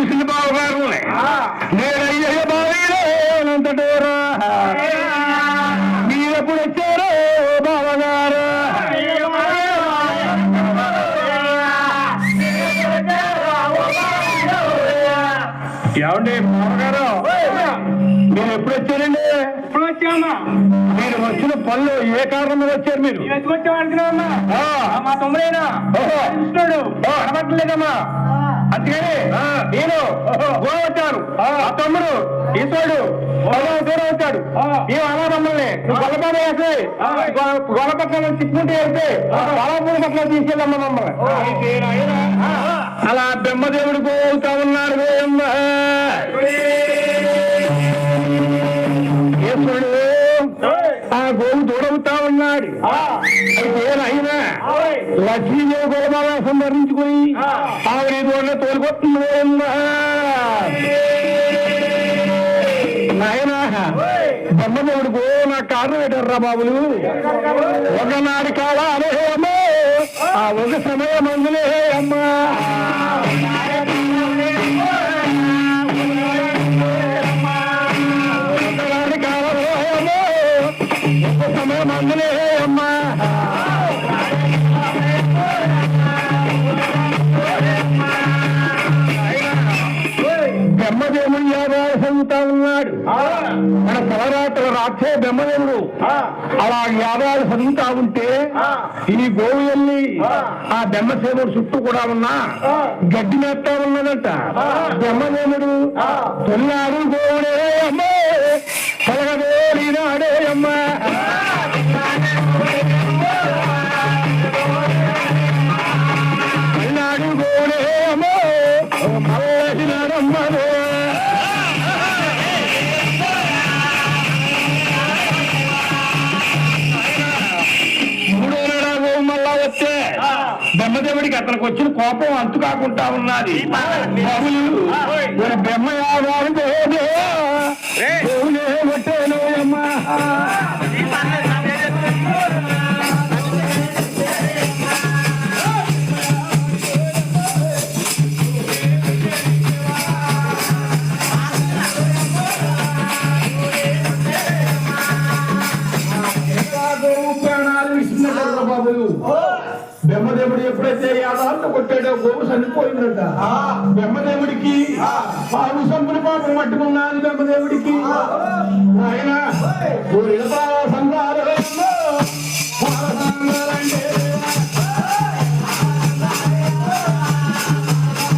చూసింది బావగారు. నేనయ్యే బావిలో మీరెప్పుడు వచ్చారో బావగారు. ఏమండి బావగారు? మీరు ఎప్పుడు వచ్చారండి? ఇప్పుడు వచ్చామా? మీరు వచ్చిన పనులు ఏ కారణం మీద వచ్చారు మీరు? అనుకున్నావమ్మా ఆ, మా తమ్ముడేనా? ఓహో. కృష్ణుడు. ఓ, కనబట్టలేదమ్మా అందుకని నేను గోవా వచ్చాను. ఆ. తమ్ముడు ఈశ్వరుడు దూరం వచ్చాడు. మేము అలా మమ్మల్ని గొల్లపాట వేసి గొల్లపట్నం తిప్పుకుంటూ వెళ్తే పొలపూడి పట్ల తీసుకెళ్ళమ్మా మమ్మల్ని. అలా బ్రహ్మదేవుడు పోతా ఉన్నాడు. ఈశ్వరుడు ఆ గోవు దూరవుతా ఉన్నాడు. లక్ష్మీదేవి గోపాలాసం ధరించుకుని ఆవిడ దూరంలో తోలుకొస్తుంది నాయన బ్రహ్మదేవుడికి నా కారణం ఏంటర్రా బాబులు? ఒకనాటి కాలాలే అమ్మో. ఆ ఒక సమయం అందులే. రాక్షే బ్రహ్మదేవుడు. అలా యాభాలు చదువుతా ఉంటే ఈ గోవు వెళ్ళి ఆ. బ్రహ్మసేవుడు చుట్టూ కూడా ఉన్నా గడ్డి మేస్తా ఉన్నదంట. బ్రహ్మదేవుడు తొలినాడు గోవుడే బ్రహ్మదేవుడికి అతనికి వచ్చిన కోపం అంతు కాకుండా ఉన్నది బాబులు బ్రహ్మదేవుడు ఎప్పుడైతే యాదాలను కొట్టాడో గోవు చనిపోయిందట. బ్రహ్మదేవుడికి పాము సంపుల పాపం పట్టుకున్నాను బ్రహ్మదేవుడికి. ఆయన సంసారంలో